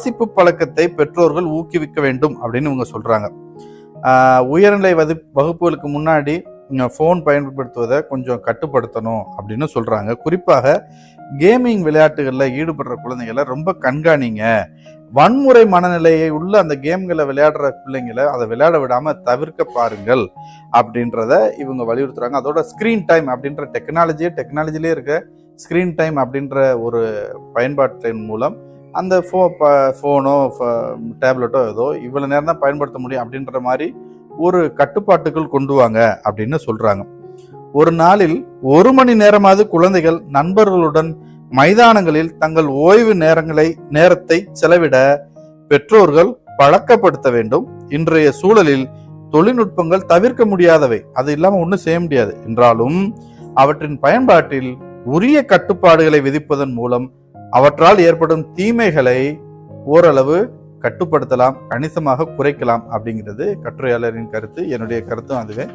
வாசிப்பு பழக்கத்தை பெற்றோர்கள் ஊக்குவிக்க வேண்டும் அப்படின்னு இவங்க சொல்றாங்க. உயர்நிலை வகு வகுப்புகளுக்கு முன்னாடி ஃபோன் பயன்படுத்துவதை கொஞ்சம் கட்டுப்படுத்தணும் அப்படின்னு சொல்கிறாங்க குறிப்பாக கேமிங் விளையாட்டுகளில் ஈடுபடுற குழந்தைகளை ரொம்ப கண்காணிங்க. வன்முறை மனநிலையை உள்ள அந்த கேம்களை விளையாடுற பிள்ளைங்களை அதை விளையாட விடாமல் தவிர்க்க பாருங்கள் அப்படின்றத இவங்க வலியுறுத்துறாங்க. அதோட ஸ்கிரீன் டைம் அப்படின்ற டெக்னாலஜியே டெக்னாலஜிலே இருக்க ஸ்க்ரீன் டைம் அப்படின்ற ஒரு பயன்பாட்டின் மூலம் அந்த ஃபோ ஃபோனோ டேப்லெட்டோ ஏதோ இவ்வளோ நேரம் தான் பயன்படுத்த முடியும் அப்படின்ற மாதிரி ஒரு கட்டுப்பாட்டுக்குள் கொண்டு வாங்க அப்படின்னு சொல்கிறாங்க ஒரு நாளில் ஒரு மணி நேரமாவது குழந்தைகள் நண்பர்களுடன் மைதானங்களில் தங்கள் ஓய்வு நேரங்களை நேரத்தை செலவிட பெற்றோர்கள் பழக்கப்படுத்த வேண்டும். இன்றைய சூழலில் தொழில்நுட்பங்கள் தவிர்க்க முடியாதவை. அது இல்லாமல் ஒன்றும் செய்ய முடியாது. என்றாலும் அவற்றின் பயன்பாட்டில் உரிய கட்டுப்பாடுகளை விதிப்பதன் மூலம் அவற்றால் ஏற்படும் தீமைகளை ஓரளவு கட்டுப்படுத்தலாம் கணிசமாக குறைக்கலாம் அப்படிங்கிறது கட்டுரையாளரின் கருத்து. என்னுடைய கருத்தும் அதுவே.